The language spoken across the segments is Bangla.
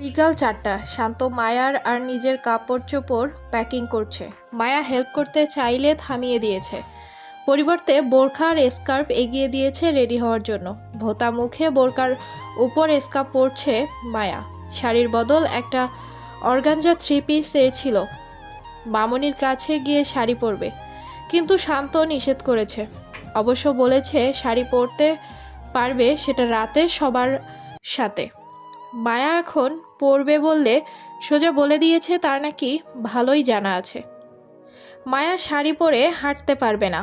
বিকাল চারটা। শান্ত মায়ার আর নিজের কাপড় চোপড় প্যাকিং করছে। মায়া হেল্প করতে চাইলে থামিয়ে দিয়েছে। পরিবর্তে বোরখার স্কার্ফ এগিয়ে দিয়েছে রেডি হওয়ার জন্য। ভোতা মুখে বোরকার উপর স্কার্ফ পরছে মায়া। শাড়ির বদল একটা অর্গানজা থ্রি পিস চেয়েছিল মামনির কাছে গিয়ে শাড়ি পরবে। কিন্তু শান্ত নিষেধ করেছে। অবশ্য বলেছে শাড়ি পরতে পারবে সেটা রাতে সবার সাথে। মায়া এখন পড়বে বললে সোজা বলে দিয়েছে তার নাকি ভালোই জানা আছে। মায়া শাড়ি পরে হাঁটতে পারবে না।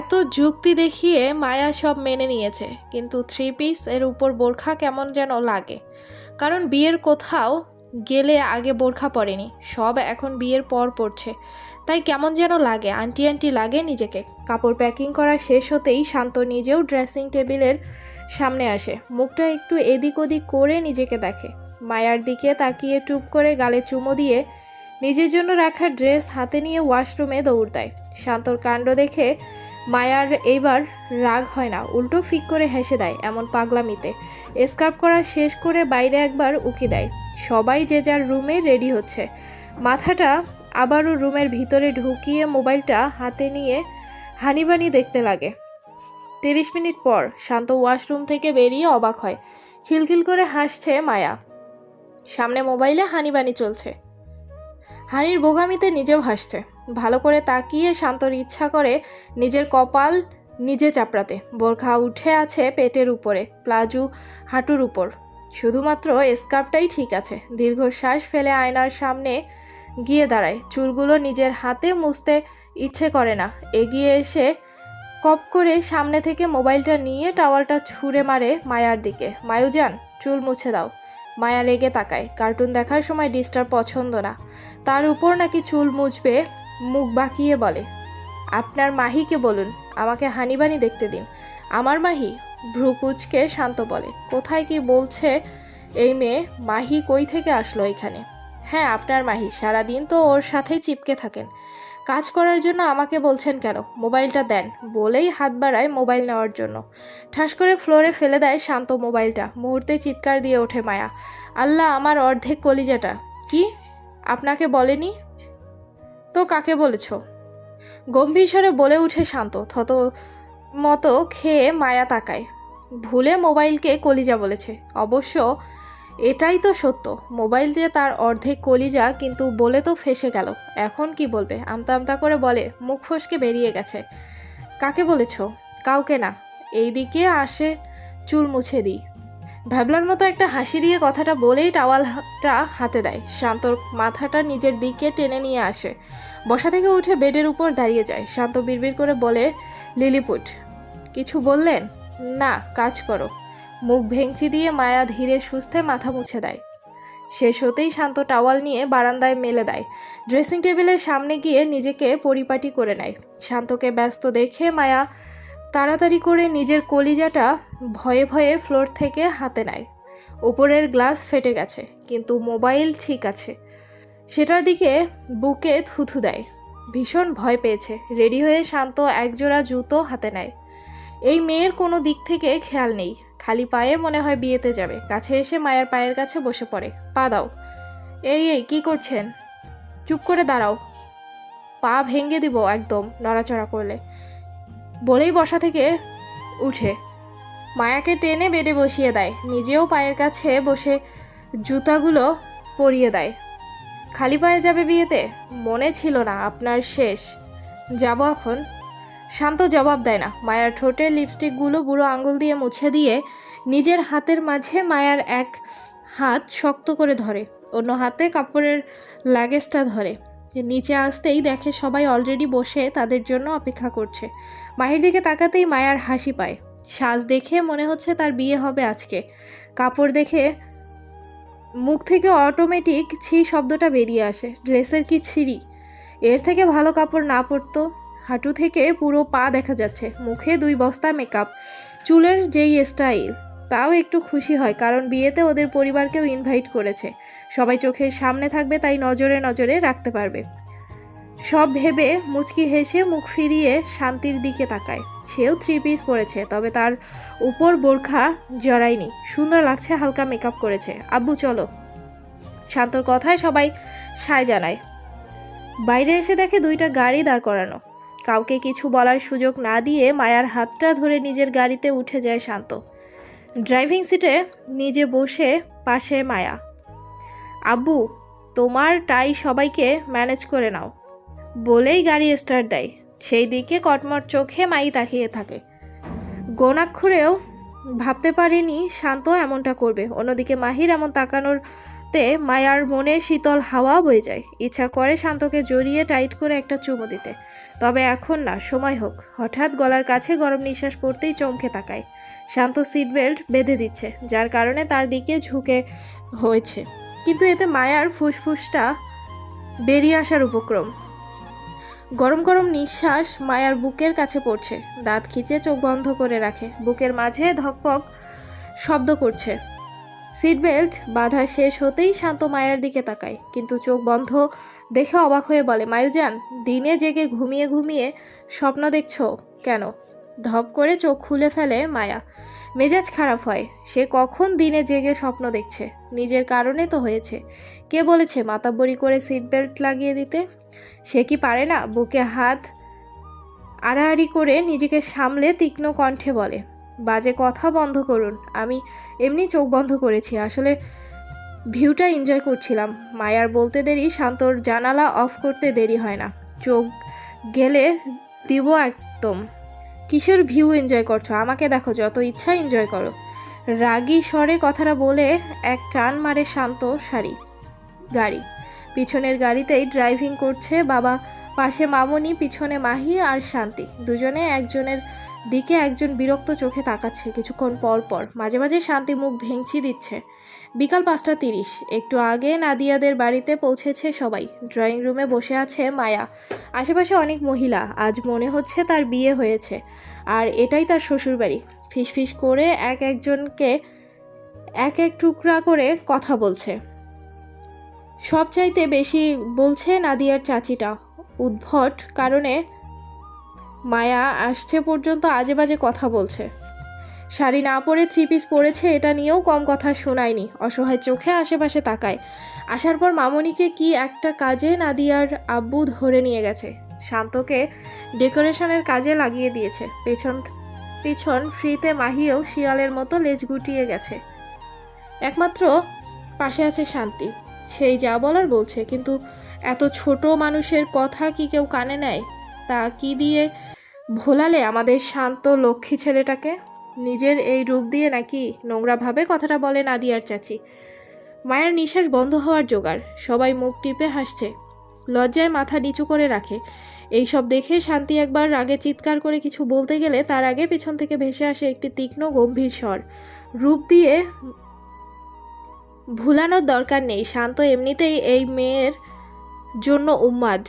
এত যুক্তি দেখিয়ে মায়া সব মেনে নিয়েছে, কিন্তু থ্রি পিস এর উপর বোরখা কেমন যেন লাগে। কারণ বিয়ের কোথাও গেলে আগে বোরখা পরেনি, সব এখন বিয়ের পর পড়ছে তাই কেমন যেন লাগে, আন্টি আন্টি লাগে নিজেকে। কাপড় প্যাকিং করা শেষ হতেই শান্ত নিজেও ড্রেসিং টেবিলের সামনে আসে, মুখটা একটু এদিক ওদিক করে নিজেকে দেখে। মায়ার দিকে তাকিয়ে টুপ করে গালে চুমো দিয়ে নিজের জন্য রাখা ড্রেস হাতে নিয়ে ওয়াশরুমে দৌড় দেয়। শান্তর কাণ্ড দেখে মায়ার এইবার রাগ হয় না, উল্টো ফিক করে হেসে দেয় এমন পাগলামিতে। স্কার্ফ করা শেষ করে বাইরে একবার উকি দেয়। সবাই যে যার রুমে রেডি হচ্ছে। মাথাটা আবারও রুমের ভিতরে ঢুকিয়ে মোবাইলটা হাতে নিয়ে হানিবানি দেখতে লাগে। তিরিশ মিনিট পর শান্ত ওয়াশরুম থেকে বেরিয়ে অবাক হয়। খিলখিল করে হাসছে মায়া। সামনে মোবাইলে হানিবানি চলছে। হানির বোগামিতে নিজেও হাসছে। ভালো করে তাকিয়ে শান্তর ইচ্ছা করে নিজের কপাল নিজে চাপড়াতে। বোরখা উঠে আছে পেটের উপরে, প্লাজু হাঁটুর উপর। শুধুমাত্র স্কার্ফটাই ঠিক আছে। দীর্ঘশ্বাস ফেলে আয়নার সামনে গিয়ে দাঁড়ায়। চুলগুলো নিজের হাতে মুছতে ইচ্ছে করে না। এগিয়ে এসে কপ করে সামনে থেকে মোবাইলটা নিয়ে টাওয়ালটা ছুঁড়ে মারে মায়ার দিকে। মায়ুজান, চুল মুছে দাও। মায়া রেগে তাকায়। কার্টুন দেখার সময় ডিস্টার্ব পছন্দ না। তার উপর নাকি চুল মুছবে, মুখ বাঁকিয়ে বলে, আপনার মাহিকে বলুন, আমাকে হানিবানি দেখতে দিন। আমার মাহি? ভ্রুকুচকে শান্ত বলে, কোথায় কি বলছে এই মেয়ে? মাহি কই থেকে আসলো এখানে? হ্যাঁ আপনার মাহি। সারাদিন তো ওর সাথেই চিপকে থাকেন। কাজ করার জন্য আমাকে বলছেন কেন? মোবাইলটা দেন। বলেই হাত বাড়ায় মোবাইল নেওয়ার জন্য। ঠাস করে ফ্লোরে ফেলে দেয় শান্ত মোবাইলটা। মুহূর্তে চিৎকার দিয়ে ওঠে মায়া। আল্লাহ, আমার অর্ধেক কলিজাটা। কি? আপনাকে বলেনি? তো কাকে বলেছ? গম্ভীর স্বরে বলে উঠে শান্ত। থত মতো খেয়ে মায়া তাকায়। ভুলে মোবাইলকে কলিজা বলেছে। অবশ্য এটাই তো সত্য। মোবাইল যে তার অর্ধেক কলিজা, কিন্তু বলে তো ফেসে গেল। এখন কি বলবে? আমতা আমতা করে বলে, মুখ ফসকে বেরিয়ে গেছে। কাকে বলেছ? কাউকে না। এই দিকে আসে চুল মুছে দিই। ভ্যাবলার মতো একটা হাসি দিয়ে কথাটা বলেই টাওয়ালটা হাতে দেয়। শান্তর মাথাটা নিজের দিকে টেনে নিয়ে আসে। বসা থেকে উঠে বেডের উপর দাঁড়িয়ে যায়। শান্ত বিড়বিড় করে বলে, লিলিপুট, কিছু বললেন? না, কাজ করো। মুখ ভেঙচি দিয়ে মায়া ধীরে সুস্থে মাথা মুছে দেয়। শেষ হতেই শান্ত টাওয়াল নিয়ে বারান্দায় মেলে দেয়। ড্রেসিং টেবিলের সামনে গিয়ে নিজেকে পরিপাটি করে নেয়। শান্তকে ব্যস্ত দেখে মায়া তাড়াতাড়ি করে নিজের কলিজাটা ভয়ে ভয়ে ফ্লোর থেকে হাতে নেয়। ওপরের গ্লাস ফেটে গেছে, কিন্তু মোবাইল ঠিক আছে। সেটার দিকে বুকে থুথু দেয়। ভীষণ ভয় পেয়েছে। রেডি হয়ে শান্ত একজোড়া জুতো হাতে নেয়। এই মেয়ের কোনো দিক থেকে খেয়াল নেই। খালি পায়ে মনে হয় বিয়েতে যাবে। কাছে এসে মায়ের পায়ের কাছে বসে পড়ে। পা দাও। এই এই, কি করছেন? চুপ করে দাঁড়াও। পা ভেঙে দিব একদম নড়াচড়া করলে। বলেই বসা থেকে উঠে। মায়াকে টেনে বেডে বসিয়ে দেয়। নিজেও পায়ের কাছে বসে জুতাগুলো পরিয়ে দেয়। খালি পায়ে যাবে বিয়েতে? মনে ছিল না, আপনার শেষ। যাব এখন। শান্ত জবাব দেয় না। মায়ার ঠোঁটের লিপস্টিকগুলো বুড়ো আঙুল দিয়ে মুছে দিয়ে নিজের হাতের মাঝে মায়ার এক হাত শক্ত করে ধরে, অন্য হাতে কাপড়ের লাগেজটা ধরে। নিচে আসতেই দেখে সবাই অলরেডি বসে তাদের জন্য অপেক্ষা করছে। মায়ের দিকে তাকাতেই মায়ার হাসি পায়। সাজ দেখে মনে হচ্ছে তার বিয়ে হবে আজকে। কাপড় দেখে মুখ থেকে অটোমেটিক ছি শব্দটা বেরিয়ে আসে। ড্রেসের কি ছিঁড়ি? এর থেকে ভালো কাপড় না পরতো। হাঁটু থেকে পুরো পা দেখা যাচ্ছে। মুখে দুই বস্তা মেকআপ চুলের যেই স্টাইল তাও একটু খুশি হয় কারণ বিয়েতে ওদের পরিবারকেও ইনভাইট করেছে। সবাই চোখের সামনে থাকবে তাই নজরে নজরে রাখতে পারবে। সব ভেবে মুচকি হেসে মুখ ফিরিয়ে শান্তির দিকে তাকায়। সেও থ্রি পিস পরেছে, তবে তার উপর বোরখা জড়ায়নি। সুন্দর লাগছে, হালকা মেকআপ করেছে। আব্বু, চলো। শান্তর কথায় সবাই সায় জানায়। বাইরে এসে দেখে দুইটা গাড়ি দাঁড় করানো। কাউকে কিছু বলার সুযোগ না দিয়ে মায়ার হাতটা ধরে নিজের গাড়িতে উঠে যায় শান্ত। ড্রাইভিং সিটে নিজে বসে পাশে মায়া। আব্বু, তোমার টাই সবাইকে ম্যানেজ করে নাও। বলেই গাড়ি স্টার্ট দেয়। সেই দিকে কটমট চোখে মাই তাকিয়ে থাকে। গোনাক্ষরেও ভাবতে পারেনি শান্ত এমনটা করবে। অন্যদিকে মাহির এমন তাকানোরতে মায়ার মনে শীতল হাওয়া বয়ে যায়। ইচ্ছা করে শান্তকে জড়িয়ে টাইট করে একটা চুমো দিতে। তবে এখন না, সময় হোক। হঠাৎ গলার কাছে গরম নিঃশ্বাস পড়তেই চমকে তাকায়। শান্ত সিট বেল্ট বেঁধে দিচ্ছে, যার কারণে তার দিকে ঝুঁকে হয়েছে। কিন্তু এতে মায়ার ফুসফুসটা বেরিয়ে আসার উপক্রম। গরম গরম নিঃশ্বাস মায়ার বুকের কাছে পড়ছে। দাঁত খিচে চোখ বন্ধ করে রাখে। বুকের মাঝে ধকপক শব্দ করছে। সিট বেল্ট বাধা শেষ হতেই শান্ত মায়ের দিকে তাকায়, কিন্তু চোখ বন্ধ দেখে অবাক হয়ে বলে, মায়ুজান, দিনে জেগে ঘুমিয়ে ঘুমিয়ে স্বপ্ন দেখছ কেন? ধপ করে চোখ খুলে ফেলে মায়া। মেজাজ খারাপ হয়। সে কখন দিনে জেগে স্বপ্ন দেখছে? নিজের কারণে তো হয়েছে। কে বলেছে মাতাব্বরি করে সিট বেল্ট লাগিয়ে দিতে? সে কি পারে না? বুকে হাত আড়াআড়ি করে নিজেকে সামলে তীক্ষ্ণ কণ্ঠে বলে, বাজে কথা বন্ধ করুন। আমি এমনি চোখ বন্ধ করেছি। আসলে ভিউটা এনজয় করছিলাম। মায়ার বলতে দেরি, শান্তর জানালা অফ করতে দেরি হয় না। চোখ গেলে দিব একদম। কিসের ভিউ এনজয় করছ? আমাকে দেখো, যত ইচ্ছা এনজয় করো। রাগী স্বরে কথাটা বলে এক টান মারে শান্ত শাড়ি, গাড়ি। পিছনের গাড়িতেই ড্রাইভিং করছে বাবা, পাশে মামনি, পিছনে মাহি আর শান্তি। দুজনে একজনের দিকে একজন বিরক্ত চোখে তাকাচ্ছে। কিছুক্ষণ পর পর মাঝে মাঝে শান্তি মুখ ভেঙচি দিচ্ছে। বিকাল পাঁচটা তিরিশ। একটু আগে নাদিয়াদের বাড়িতে পৌঁছেছে সবাই। ড্রয়িং রুমে বসে আছে মায়া। আশেপাশে অনেক মহিলা। আজ মনে হচ্ছে তার বিয়ে হয়েছে। আর এটাই তার শ্বশুরবাড়ি। ফিসফিস করে এক একজনকে এক এক টুকরা করে কথা বলছে। সবচাইতে বেশি বলছে নাদিয়ার চাচিটা। উদ্ভট কারণে মায়া আসছে পর্যন্ত আজে বাজে কথা বলছে। শাড়ি না পরে থ্রি পিস পরেছে, এটা নিয়েও কম কথা শোনায়নি। অসহায় চোখে আশেপাশে তাকায়। আসার পর মামনিকে কি একটা কাজে নাদিয়ার আব্বু ধরে নিয়ে গেছে। শান্তকে ডেকোরেশনের কাজে লাগিয়ে দিয়েছে। পেছন, পিছন ফ্রিতে মাহিও শিয়ালের মতো লেজ গুটিয়ে গেছে। একমাত্র পাশে আছে শান্তি। সেই যা বলার বলছে, কিন্তু এত ছোট মানুষের কথা কি কেউ কানে নেয়? তা কি দিয়ে ভোলালে আমাদের শান্ত লক্ষ্মী ছেলেটাকে? নিজের এই রূপ দিয়ে নাকি নোংরাভাবে কথাটা বলে নাদিয়ার চাচি। মায়ের নিঃশ্বাস বন্ধ হওয়ার জোগাড়, সবাই মুখ টিপে হাসছে। লজ্জায় মাথা নিচু করে রাখে। এই সব দেখে শান্তি একবার রাগে চিৎকার করে কিছু বলতে গেলে তার আগে পেছন থেকে ভেসে আসে একটি তীক্ষ্ণ গম্ভীর স্বর। রূপ দিয়ে ভুলানোর দরকার নেই, শান্ত এমনিতেই এই মেয়ের জন্য উম্মাদ।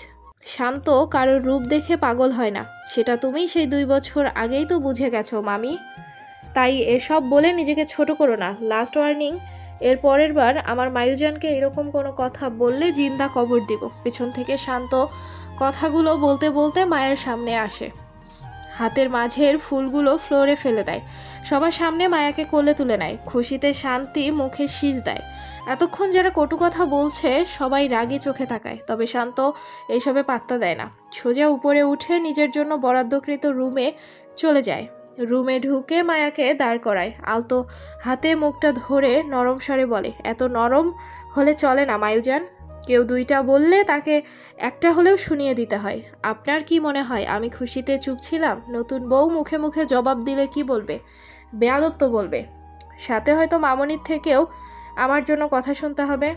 শান্ত কারোর রূপ দেখে পাগল হয় না। সেটা তুমি সেই দুই বছর আগেই তো বুঝে গেছো, মামি। তাই এসব বলে নিজেকে ছোট করো না। লাস্ট ওয়ার্নিং এর পরের বার আমার মায়ুজানকে এরকম কোনো কথা বললে জিন্দা কবর দিব। পেছন থেকে শান্ত কথাগুলো বলতে বলতে মায়ের সামনে আসে। হাতের মাঝের ফুলগুলো ফ্লোরে ফেলে দেয়। সবার সামনে মায়াকে কোলে তুলে নেয়। খুশিতে শান্তি মুখে শীষ দেয়। এতক্ষণ যারা কটু কথা বলছে, সবাই রাগে চোখে তাকায়। তবে শান্ত এইসবে পাত্তা দেয় না। সোজা উপরে উঠে নিজের জন্য বরাদ্দকৃত রুমে চলে যায়। রুমে ঢুকে মায়াকে দাঁড় করায়। আলতো হাতে মুখটা ধরে নরম স্বরে বলে, এত নরম হলে চলে না মায়ুজান। কেউ দুইটা বললে তাকে একটা হলেও শুনিয়ে দিতে হয়। আপনার কি মনে হয়, আমি খুশিতে চুপ ছিলাম? নতুন বউ মুখে মুখে জবাব দিলে কি বলবে? বেয়াদত্ত বলবে। সাথে হয়তো মামনির থেকেও আমার জন্য কথা শুনতে হবে।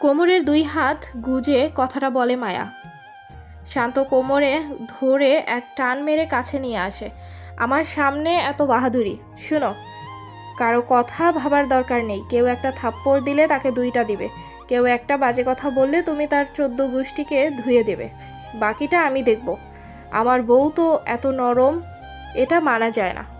কোমরের দুই হাত গুজে কথাটা বলে মায়া। শান্ত কোমরে ধরে এক টান মেরে কাছে নিয়ে আসে। আমার সামনে এত বাহাদুরি, শুনো, কারও কথা ভাবার দরকার নেই। কেউ একটা থাপ্পড় দিলে তাকে দুইটা দিবে। কেউ একটা বাজে কথা বললে তুমি তার চোদ্দ গোষ্ঠীকে ধুয়ে দেবে। বাকিটা আমি দেখব। আমার বউ তো এত নরম, এটা মানা যায় না।